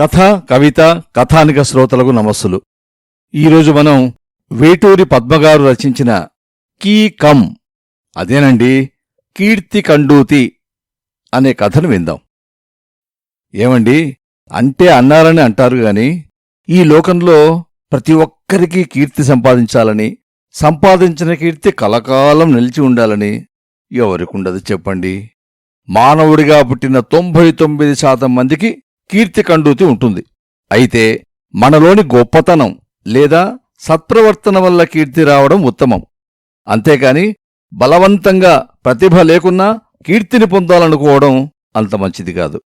కథ కవిత కథానిక శ్రోతలకు నమస్సులు. ఈరోజు మనం వేటూరి పద్మగారు రచించిన కీ కమ్ అదేనండి కీర్తి కండూతి అనే కథను విందాం. ఏమండి అంటే అన్నారని అంటారు గాని ఈ లోకంలో ప్రతి ఒక్కరికి కీర్తి సంపాదించాలని సంపాదించిన కీర్తి కలకాలం నిలిచి ఉండాలని ఎవరికుండదు చెప్పండి. మానవుడిగా పుట్టిన తొంభై తొమ్మిది శాతం మందికి కీర్తి కండూతి ఉంటుంది. అయితే మనలోని గొప్పతనం లేదా సత్ప్రవర్తన వల్ల కీర్తి రావడం ఉత్తమం. అంతేకాని బలవంతంగా ప్రతిభ లేకున్నా కీర్తిని పొందాలనుకోవడం అంత మంచిది కాదు.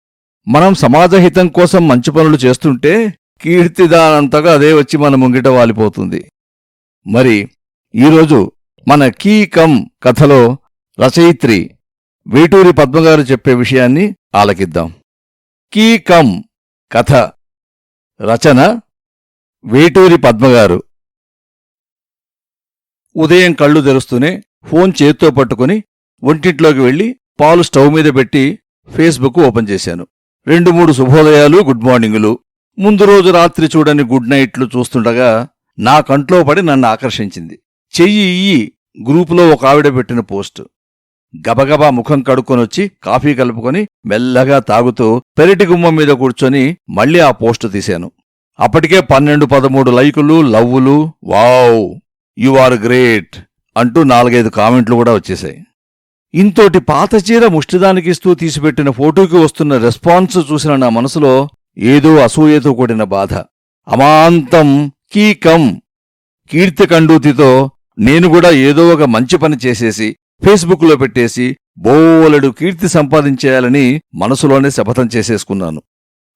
మనం సమాజహితం కోసం మంచి పనులు చేస్తుంటే కీర్తి దానంతగా అదే వచ్చి మన ముంగిట వాలిపోతుంది. మరి ఈరోజు మన కీ కమ్ కథలో రచయిత్రి వేటూరి పద్మగారు చెప్పే విషయాన్ని ఆలకిద్దాం. కీ కమ్ కథ రచన వేటూరి పద్మగారు. ఉదయం కళ్ళు తెరుస్తూనే ఫోన్ చేత్తో పట్టుకుని ఒంటింట్లోకి వెళ్ళి పాలు స్టవ్ మీద పెట్టి ఫేస్బుక్ ఓపెన్ చేశాను. రెండు మూడు శుభోదయాలు గుడ్ మార్నింగులు. ముందు రోజు రాత్రి చూడని గుడ్ నైట్లు చూస్తుండగా నా కంట్లో పడి నన్ను ఆకర్షించింది. చెయ్యి ఇయ్యి గ్రూపులో ఒక ఆవిడ పెట్టిన పోస్టు. గబగబా ముఖం కడుక్కొనొచ్చి కాఫీ కలుపుకొని మెల్లగా తాగుతూ పెరటి గుమ్మం మీద కూర్చొని మళ్ళీ ఆ పోస్టు తీశాను. అప్పటికే పన్నెండు పదమూడు లైకులు లవ్వులు వావ్ యు ఆర్ గ్రేట్ అంటూ నాలుగైదు కామెంట్లు కూడా వచ్చేశాయి. ఇంతోటి పాత చీర ముష్టిదానికిస్తూ తీసిపెట్టిన ఫోటోకి వస్తున్న రెస్పాన్స్ చూసిన నా మనసులో ఏదో అసూయతో కూడిన బాధ. అమాంతం కీకం. కీర్తి కండూతితో నేను కూడా ఏదో ఒక మంచి పని చేసేసి ఫేస్బుక్లో పెట్టేసి బోలెడు కీర్తి సంపాదించేయాలని మనసులోనే శపథం చేసేసుకున్నాను.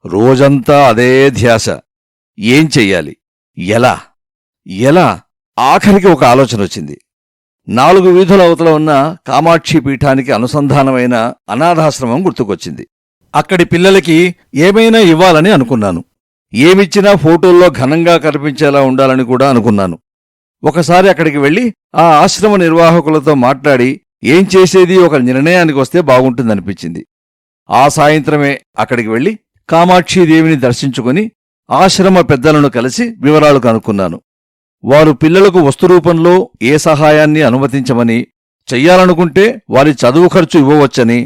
రోజంతా అదే ధ్యాస. ఏం చెయ్యాలి? ఎలా? ఎలా? ఆఖరికి ఒక ఆలోచన వచ్చింది. నాలుగు వీధుల అవతల ఉన్న కామాక్షి పీఠానికి అనుసంధానమైన అనాథాశ్రమం గుర్తుకొచ్చింది. అక్కడి పిల్లలకి ఏమైనా ఇవ్వాలని అనుకున్నాను. ఏమిచ్చినా ఫోటోల్లో ఘనంగా కనిపించేలా ఉండాలని కూడా అనుకున్నాను. ఒకసారి అక్కడికి వెళ్ళి ఆ ఆశ్రమ నిర్వాహకులతో మాట్లాడి ఏం చేసేది? ఒక నిర్ణయానికి వస్తే బాగుంటుందనిపించింది. ఆ సాయంత్రమే అక్కడికి వెళ్ళి కామాక్షీదేవిని దర్శించుకుని ఆశ్రమ పెద్దలను కలిసి వివరాలు కనుక్కున్నాను. వారు పిల్లలకు వస్తురూపంలో ఏ సహాయాన్ని అనుమతించమని చెయ్యాలనుకుంటే వారి చదువు ఖర్చు ఇవ్వవచ్చని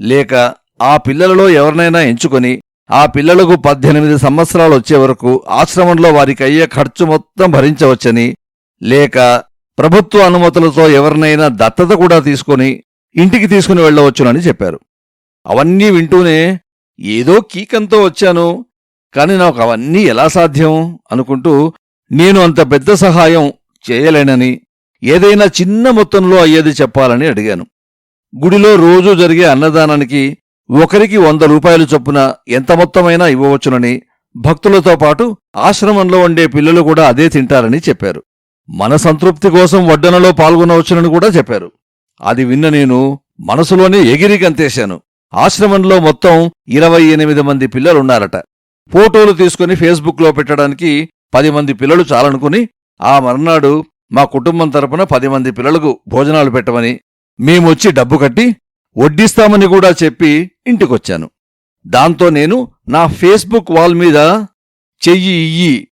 లేక ఆ పిల్లలలో ఎవరినైనా ఎంచుకొని ఆ పిల్లలకు పద్దెనిమిది సంవత్సరాలు వచ్చే వరకు ఆశ్రమంలో వారికి అయ్యే ఖర్చు మొత్తం భరించవచ్చని లేక ప్రభుత్వ అనుమతులతో ఎవరినైనా దత్తత కూడా తీసుకొని ఇంటికి తీసుకుని వెళ్ళవచ్చునని చెప్పారు. అవన్నీ వింటూనే ఏదో కీకంతో వచ్చాను కాని నాకు అవన్నీ ఎలా సాధ్యం? అనుకుంటూ నేను అంత పెద్ద సహాయం చేయలేనని ఏదైనా చిన్న మొత్తంలో అయ్యేది చెప్పాలని అడిగాను. గుడిలో రోజూ జరిగే అన్నదానానికి ఒకరికి వంద రూపాయలు చొప్పున ఎంత మొత్తమైనా ఇవ్వవచ్చునని భక్తులతో పాటు ఆశ్రమంలో ఉండే పిల్లలు కూడా అదే తింటారని చెప్పారు. మన సంతృప్తి కోసం వడ్డనలో పాల్గొనవచ్చునని కూడా చెప్పారు. అది విన్న నేను మనసులోనే ఎగిరి గంతేశాను. ఆశ్రమంలో మొత్తం ఇరవై ఎనిమిది మంది పిల్లలున్నారట. ఫోటోలు తీసుకుని ఫేస్బుక్లో పెట్టడానికి పది మంది పిల్లలు చాలనుకుని ఆ మర్నాడు మా కుటుంబం తరపున పది మంది పిల్లలకు భోజనాలు పెట్టమని మేమొచ్చి డబ్బు కట్టి వడ్డిస్తామని కూడా చెప్పి ఇంటికొచ్చాను. దాంతో నేను నా ఫేస్బుక్ వాల్ మీద చెయ్యి ఇయ్యి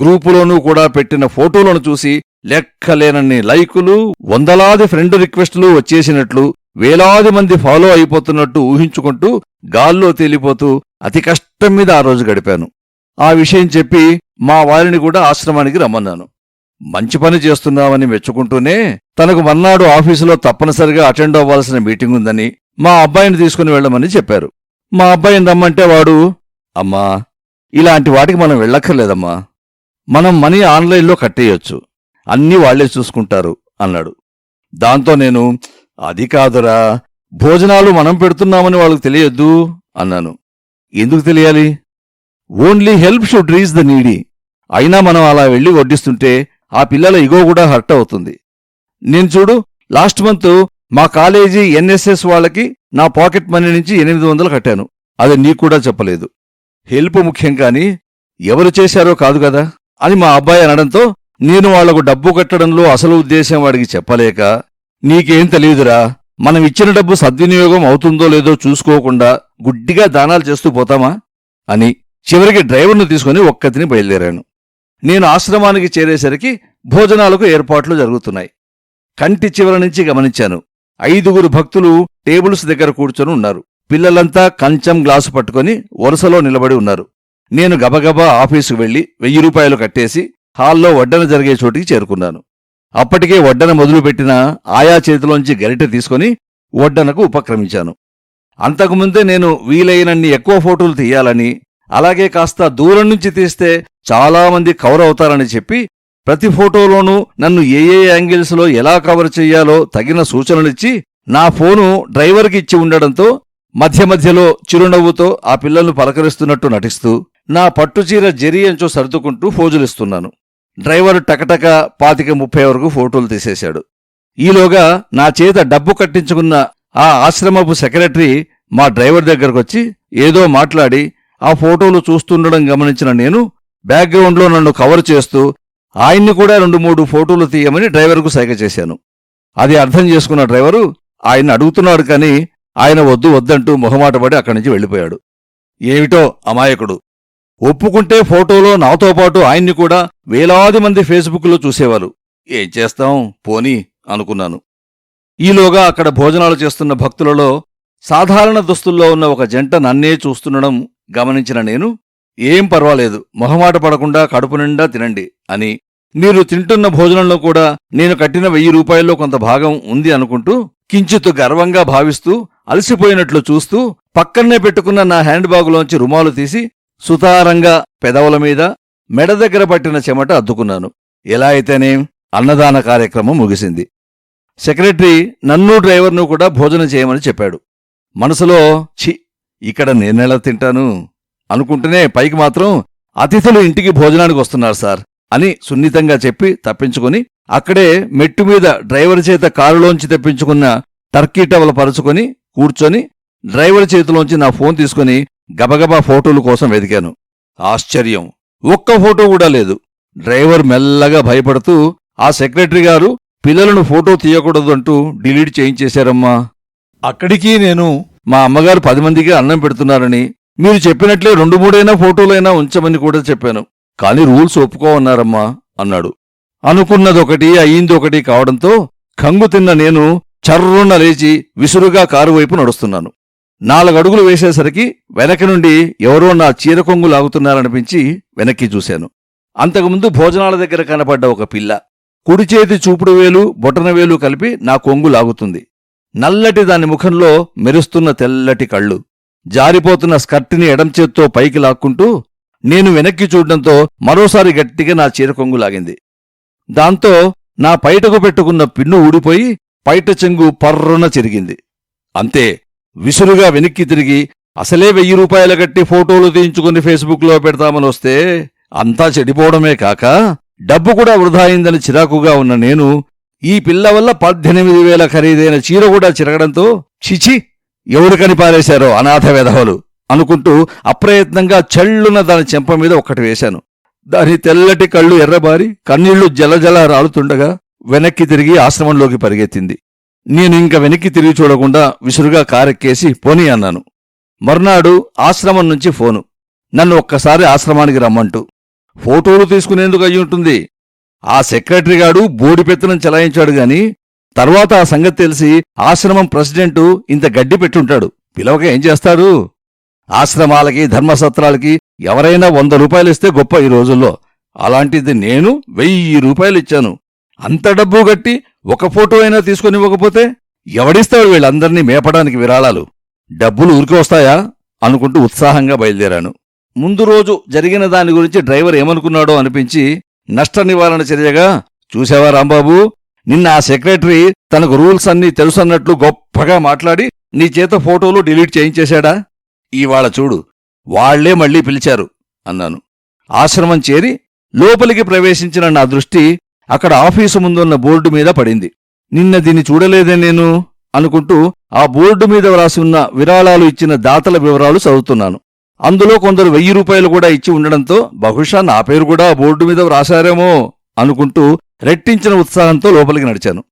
గ్రూపులోనూ కూడా పెట్టిన ఫోటోలను చూసి లెక్కలేనన్ని లైకులు వందలాది ఫ్రెండ్ రిక్వెస్టులు వచ్చేసినట్లు వేలాది మంది ఫాలో అయిపోతున్నట్టు ఊహించుకుంటూ గాల్లో తేలిపోతూ అతి కష్టం మీద ఆ రోజు గడిపాను. ఆ విషయం చెప్పి మా వారిని కూడా ఆశ్రమానికి రమ్మన్నాను. మంచి పని చేస్తున్నామని మెచ్చుకుంటూనే తనకు మర్నాడు ఆఫీసులో తప్పనిసరిగా అటెండ్ అవ్వాల్సిన మీటింగ్ ఉందని మా అబ్బాయిని తీసుకుని వెళ్ళమని చెప్పారు. మా అబ్బాయిని రమ్మంటే వాడు అమ్మా ఇలాంటి వాటికి మనం వెళ్ళక్కర్లేదమ్మా. మనం మనీ ఆన్లైన్లో కట్టేయొచ్చు. అన్నీ వాళ్ళే చూసుకుంటారు అన్నాడు. దాంతో నేను అది కాదురా భోజనాలు మనం పెడుతున్నామని వాళ్ళకి తెలియద్దు అన్నాను. ఎందుకు తెలియాలి? Only help should reach the needy. అయినా మనం అలా వెళ్ళి వడ్డిస్తుంటే ఆ పిల్లల ఇగో కూడా హర్ట్ అవుతుంది. నేను చూడు లాస్ట్ మంత్ మా కాలేజీ ఎన్ఎస్ఎస్ వాళ్ళకి నా పాకెట్ మనీ నుంచి ఎనిమిది వందలు కట్టాను. అది నీకు కూడా చెప్పలేదు. హెల్ప్ ముఖ్యం కాని ఎవరు చేశారో కాదు కదా. అని మా అబ్బాయి అనడంతో నేను వాళ్ళకు డబ్బు కట్టడంలో అసలు ఉద్దేశం వాడికి చెప్పలేక నీకేం తెలియదురా మనం ఇచ్చిన డబ్బు సద్వినియోగం అవుతుందో లేదో చూసుకోకుండా గుడ్డిగా దానాలు చేస్తూ పోతామా? అని చివరికి డ్రైవర్ను తీసుకుని ఒక్కతిని బయలుదేరాను. నేను ఆశ్రమానికి చేరేసరికి భోజనాలకు ఏర్పాట్లు జరుగుతున్నాయి. కంటి చివర నుంచి గమనించాను ఐదుగురు భక్తులు టేబుల్స్ దగ్గర కూర్చొని ఉన్నారు. పిల్లలంతా కంచం గ్లాసు పట్టుకొని వరుసలో నిలబడి ఉన్నారు. నేను గబగబా ఆఫీసుకు వెళ్ళి వెయ్యి రూపాయలు కట్టేసి హాల్లో వడ్డన జరిగే చోటికి చేరుకున్నాను. అప్పటికే వడ్డన మొదలుపెట్టిన ఆయా చేతిలోంచి గరిటె తీసుకొని వడ్డనకు ఉపక్రమించాను. అంతకుముందే నేను వీలైనన్ని ఎక్కువ ఫోటోలు తీయాలని అలాగే కాస్త దూరం నుంచి తీస్తే చాలామంది కవర్ అవుతారని చెప్పి ప్రతి ఫోటోలోనూ నన్ను ఏ ఏ యాంగిల్స్లో ఎలా కవర్ చెయ్యాలో తగిన సూచనలిచ్చి నా ఫోను డ్రైవర్కి ఇచ్చి ఉండడంతో మధ్య మధ్యలో చిరునవ్వుతో ఆ పిల్లల్ని పలకరిస్తున్నట్టు నటిస్తూ నా పట్టుచీర జరి అంచో సర్దుకుంటూ ఫోజులిస్తున్నాను. డ్రైవర్ టకటక పాతిక ముప్పై వరకు ఫోటోలు తీసేశాడు. ఈలోగా నా చేత డబ్బు కట్టించుకున్న ఆ ఆశ్రమపు సెక్రటరీ మా డ్రైవర్ దగ్గరకొచ్చి ఏదో మాట్లాడి ఆ ఫోటోలు చూస్తుండడం గమనించిన నేను బ్యాక్గ్రౌండ్లో నన్ను కవర్ చేస్తూ ఆయన్ని కూడా రెండు మూడు ఫోటోలు తీయమని డ్రైవర్కు సైగ చేశాను. అది అర్థం చేసుకున్న డ్రైవరు ఆయన అడుగుతున్నాడు కానీ ఆయన వద్దు వద్దంటూ మొహమాటపడి అక్కడి నుంచి వెళ్ళిపోయాడు. ఏమిటో అమాయకుడు. ఒప్పుకుంటే ఫోటోలో నాతో పాటు ఆయన్ని కూడా వేలాది మంది ఫేస్బుక్లో చూసేవారు. ఏం చేస్తాం? పోనీ అనుకున్నాను. ఈలోగా అక్కడ భోజనాలు చేస్తున్న భక్తులలో సాధారణ దుస్తుల్లో ఉన్న ఒక జంట నన్నే చూస్తుండడం గమనించిన నేను ఏం పర్వాలేదు మొహమాట పడకుండా కడుపు నిండా తినండి అని. మీరు తింటున్న భోజనంలో కూడా నేను కట్టిన వెయ్యి రూపాయల్లో కొంత భాగం ఉంది అనుకుంటూ కించిత్ గర్వంగా భావిస్తూ అలసిపోయినట్లు చూస్తూ పక్కన్నే పెట్టుకున్న నా హ్యాండ్బ్యాగులోంచి రుమాలు తీసి సుతారంగా పెదవుల మీద మెడ దగ్గర పట్టిన చెమట అద్దుకున్నాను. ఎలా అయితేనేం అన్నదాన కార్యక్రమం ముగిసింది. సెక్రటరీ నన్ను డ్రైవర్ను కూడా భోజనం చేయమని చెప్పాడు. మనసులో ఛి ఇక్కడ నేనెలా తింటాను? అనుకుంటూనే పైకి మాత్రం అతిథులు ఇంటికి భోజనానికి వస్తున్నారు సార్ అని సున్నితంగా చెప్పి తప్పించుకొని అక్కడే మెట్టు మీద డ్రైవర్ చేత కారులోంచి తెప్పించుకున్న టర్కీ టవల పరుచుకొని కూర్చొని డ్రైవర్ చేతిలోంచి నా ఫోన్ తీసుకుని గబగబా ఫోటోల కోసం వెతికాను. ఆశ్చర్యం. ఒక్క ఫోటో కూడా లేదు. డ్రైవర్ మెల్లగా భయపడుతూ ఆ సెక్రటరీ గారు పిల్లలను ఫోటో తీయకూడదు అంటూ డిలీట్ చేయించేశారమ్మా. అక్కడికి నేను మా అమ్మగారు పది మందికి అన్నం పెడుతున్నారని మీరు చెప్పినట్లే రెండు మూడైనా ఫోటోలైనా ఉంచమని కూడా చెప్పాను. కాని రూల్స్ ఒప్పుకోవన్నారమ్మా అన్నాడు. అనుకున్నదొకటి అయ్యిందొకటి కావడంతో కంగు తిన్న నేను చర్రున లేచి విసురుగా కారు వైపు నడుస్తున్నాను. నాలుగడుగులు వేసేసరికి వెనక నుండి ఎవరో నా చీర కొంగు లాగుతున్నారనిపించి వెనక్కి చూశాను. అంతకుముందు భోజనాల దగ్గర కనపడ్డ ఒక పిల్ల. కుడి చేతి చూపుడు వేలు బొటన వేలు కలిపి నా కొంగు లాగుతుంది. నల్లటి దాని ముఖంలో మెరుస్తున్న తెల్లటి కళ్ళు. జారిపోతున్న స్కర్టిని ఎడంచేత్తో పైకి లాక్కుంటూ నేను వెనక్కి చూడడంతో మరోసారి గట్టిగా నా చీర కొంగు లాగింది. దాంతో నా పైటకు పెట్టుకున్న పిన్ను ఊడిపోయి పైట చెంగు పర్రున చిరిగింది. అంతే విసురుగా వెనక్కి తిరిగి అసలే వెయ్యి రూపాయల గట్టి ఫోటోలు తీయించుకుని ఫేస్బుక్లో పెడతామని వస్తే అంతా చెడిపోవడమే కాక డబ్బు కూడా వృధా అయిందని చిరాకుగా ఉన్న నేను ఈ పిల్ల వల్ల పద్దెనిమిది వేల ఖరీదైన చీర కూడా చిరగడంతో చిచి ఎవరికని పారేశారో అనాథ వెధవలు అనుకుంటూ అప్రయత్నంగా చళ్ళున దాని చెంప మీద ఒక్కటి వేశాను. దాని తెల్లటి కళ్ళు ఎర్రబారి కన్నీళ్ళు జలజల రాలుతుండగా వెనక్కి తిరిగి ఆశ్రమంలోకి పరిగెత్తింది. నేను ఇంక వెనక్కి తిరిగి చూడకుండా విసురుగా కారెక్కేసి పోనీ అన్నాను. మర్నాడు ఆశ్రమం నుంచి ఫోను. నన్ను ఒక్కసారి ఆశ్రమానికి రమ్మంటూ. ఫోటోలు తీసుకునేందుకు అయ్యి ఉంటుంది ఆ సెక్రటరీగాడు బోడిపెత్తనం బోడి చెలాయించాడు గాని తర్వాత ఆ సంగతి తెలిసి ఆశ్రమం ప్రెసిడెంటు ఇంత గడ్డి పెట్టుంటాడు. పిలవక ఏం చేస్తాడు? ఆశ్రమాలకి ధర్మసత్రాలకి ఎవరైనా వంద రూపాయలు ఇస్తే గొప్ప ఈ రోజుల్లో. అలాంటిది నేను వెయ్యి రూపాయలు ఇచ్చాను అంత డబ్బు గట్టి ఒక ఫోటో అయినా తీసుకొని ఇవ్వకపోతే ఎవడిస్తాడు వీళ్ళందర్నీ మేపడానికి విరాళాలు? డబ్బులు ఊరికి వస్తాయా? అనుకుంటూ ఉత్సాహంగా బయలుదేరాను. ముందు రోజు జరిగిన దాని గురించి డ్రైవర్ ఏమనుకున్నాడో అనిపించి నష్ట నివారణ చర్యగా చూసావా రాంబాబు నిన్న ఆ సెక్రటరీ తనకు రూల్స్ అన్నీ తెలుసన్నట్లు గొప్పగా మాట్లాడి నీ చేత ఫోటోలు డిలీట్ చేయించేశాడా? ఇవాళ చూడు వాళ్ళే మళ్ళీ పిలిచారు అన్నాను. ఆశ్రమం చేరి లోపలికి ప్రవేశించిన నా దృష్టి అక్కడ ఆఫీసు ముందున్న బోర్డు మీద పడింది. నిన్న దీన్ని చూడలేదే నేను? అనుకుంటూ ఆ బోర్డు మీద వ్రాసి ఉన్న విరాళాలు ఇచ్చిన దాతల వివరాలు చదువుతున్నాను. అందులో కొందరు వెయ్యి రూపాయలు కూడా ఇచ్చి ఉండడంతో బహుశా నా పేరు కూడా ఆ బోర్డు మీద వ్రాసారేమో అనుకుంటూ రెట్టించిన ఉత్సాహంతో లోపలికి నడిచాను.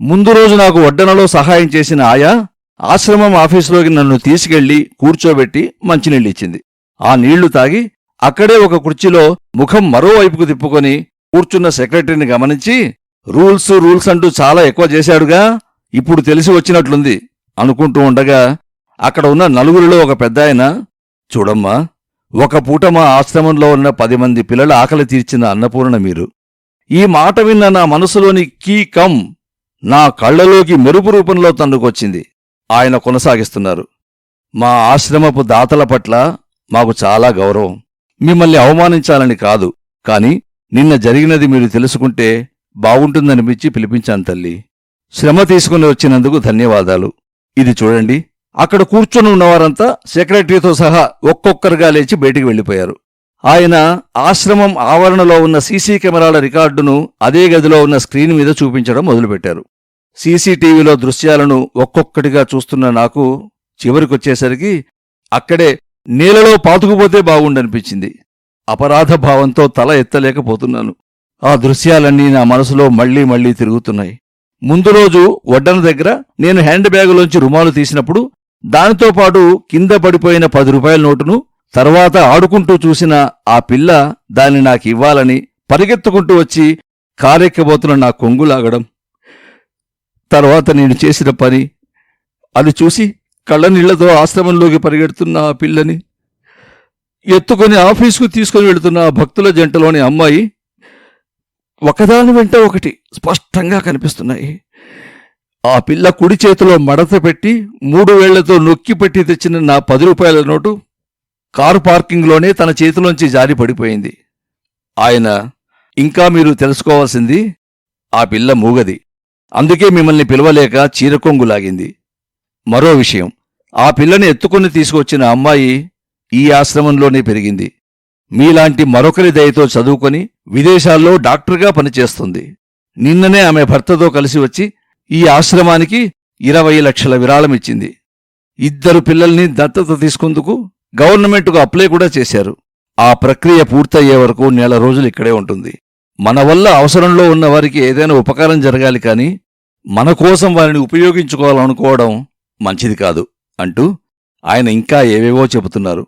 ముందు రోజు నాకు వడ్డనలో సహాయం చేసిన ఆయా ఆశ్రమం ఆఫీసులోకి నన్ను తీసుకెళ్ళి కూర్చోబెట్టి మంచినీళ్ళిచ్చింది ఆ నీళ్ళు తాగి అక్కడే ఒక కుర్చీలో ముఖం మరోవైపుకు తిప్పుకొని కూర్చున్న సెక్రటరీని గమనించి రూల్స్ రూల్స్ అంటూ చాలా ఎక్కువ చేశాడుగా ఇప్పుడు తెలిసి వచ్చినట్లుంది అనుకుంటూ ఉండగా అక్కడ ఉన్న నలుగురిలో ఒక పెద్దాయన చూడమ్మా ఒక పూట మా ఆశ్రమంలో ఉన్న పది మంది పిల్లల ఆకలి తీర్చిన అన్నపూర్ణ మీరు. ఈ మాట విన్న నా మనసులోని కీ కమ్ నా కళ్ళలోకి మెరుపు రూపంలో తన్నుకొచ్చింది. ఆయన కొనసాగిస్తున్నారు. మా ఆశ్రమపు దాతల పట్ల మాకు చాలా గౌరవం. మిమ్మల్ని అవమానించాలని కాదు కాని నిన్న జరిగినది మీరు తెలుసుకుంటే బాగుంటుందనిపించి పిలిపించాను తల్లి. శ్రమ తీసుకుని వచ్చినందుకు ధన్యవాదాలు. ఇది చూడండి. అక్కడ కూర్చొని ఉన్నవారంతా సెక్రటరీతో సహా ఒక్కొక్కరుగా లేచి బయటికి వెళ్ళిపోయారు. ఆయన ఆశ్రమం ఆవరణలో ఉన్న సీసీ కెమెరాల రికార్డును అదే గదిలో ఉన్న స్క్రీన్ మీద చూపించడం మొదలుపెట్టారు. సీసీటీవీలో దృశ్యాలను ఒక్కొక్కటిగా చూస్తున్న నాకు చివరికొచ్చేసరికి అక్కడే నేలలో పాతుకుపోతే బాగుండనిపించింది. అపరాధ భావంతో తల ఎత్తలేకపోతున్నాను. ఆ దృశ్యాలన్నీ నా మనసులో మళ్ళీ మళ్ళీ తిరుగుతున్నాయి. ముందు రోజు వడ్డన దగ్గర నేను హ్యాండ్ బ్యాగులోంచి రుమాలు తీసినప్పుడు దానితో పాటు కింద పడిపోయిన పది రూపాయల నోటును తర్వాత ఆడుకుంటూ చూసిన ఆ పిల్ల దాన్ని నాకివ్వాలని పరిగెత్తుకుంటూ వచ్చి కారెక్కబోతున్న నా కొంగులాగడం తర్వాత నేను చేసిన పని అది చూసి కళ్ళనీళ్ళతో ఆశ్రమంలోకి పరిగెడుతున్న ఆ పిల్లని ఎత్తుకొని ఆఫీసుకు తీసుకుని వెళుతున్న ఆ భక్తుల జంటలోని అమ్మాయి ఒకదాని వెంట ఒకటి స్పష్టంగా కనిపిస్తున్నాయి. ఆ పిల్ల కుడి చేతిలో మడత పెట్టి మూడు వేళ్ళతో నొక్కి పెట్టి తెచ్చిన నా పది రూపాయల నోటు కారు పార్కింగ్లోనే తన చేతిలోంచి జారి పడిపోయింది. ఆయన ఇంకా మీరు తెలుసుకోవాల్సింది ఆ పిల్ల మూగది. అందుకే మిమ్మల్ని పిలవలేక చీరకొంగు లాగింది మరో విషయం ఆ పిల్లని ఎత్తుకుని తీసుకొచ్చిన అమ్మాయి ఈ ఆశ్రమంలోనే పెరిగింది. మీలాంటి మరొకరి దయతో చదువుకొని విదేశాల్లో డాక్టర్గా పనిచేస్తుంది. నిన్ననే ఆమె భర్తతో కలిసి వచ్చి ఈ ఆశ్రమానికి ఇరవై లక్షల విరాళమిచ్చింది ఇద్దరు పిల్లల్ని దత్తత తీసుకుందుకు గవర్నమెంట్కు అప్లై కూడా చేశారు. ఆ ప్రక్రియ పూర్తయ్యే వరకు నెల రోజులు ఇక్కడే ఉంటుంది. మన వల్ల అవసరంలో ఉన్న వారికి ఏదైనా ఉపకారం జరగాలి కాని మన కోసం వారిని ఉపయోగించుకోవాలనుకోవడం మంచిది కాదు అంటూ ఆయన ఇంకా ఏవేవో చెబుతున్నారు.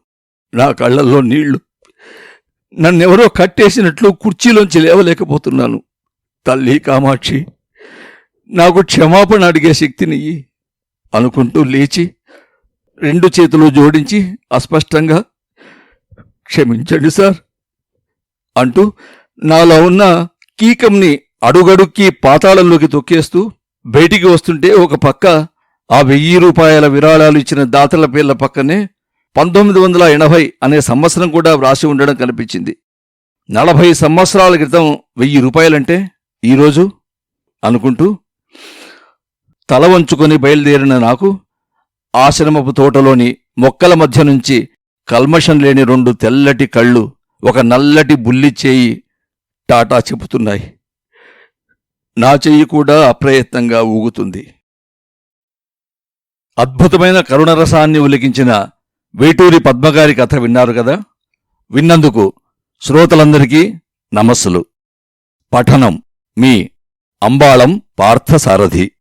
నా కళ్ళల్లో నీళ్ళు. నన్నెవరో కట్టేసినట్లు కుర్చీలోంచి లేవలేకపోతున్నాను. తల్లి కామాక్షి నాకు క్షమాపణ అడిగే శక్తినియ్యి అనుకుంటూ లేచి రెండు చేతులు జోడించి అస్పష్టంగా క్షమించండి సార్ అంటూ నాలో ఉన్న కీకంని అడుగడుక్కి పాతాళంలోకి తొక్కేస్తూ బయటికి వస్తుంటే ఒక పక్క ఆ వెయ్యి రూపాయల విరాళాలు ఇచ్చిన దాతల పేర్ల పక్కనే పంతొమ్మిది వందల ఎనభై అనే సంవత్సరం కూడా వ్రాసి ఉండడం కనిపించింది. నలభై సంవత్సరాల క్రితం వెయ్యి రూపాయలంటే ఈరోజు అనుకుంటూ తల వంచుకొని బయలుదేరిన నాకు ఆశ్రమపు తోటలోని మొక్కల మధ్య నుంచి కల్మషం లేని రెండు తెల్లటి కళ్ళు ఒక నల్లటి బుల్లి చేయి టాటా చెబుతున్నాయి. నా చెయ్యి కూడా అప్రయత్నంగా ఊగుతుంది. అద్భుతమైన కరుణరసాన్ని ఉలికించిన వేటూరి పద్మగారి కథ విన్నారు కదా? విన్నందుకు శ్రోతలందరికీ నమస్సులు. పఠనం మీ అంబాళం పార్థసారథి.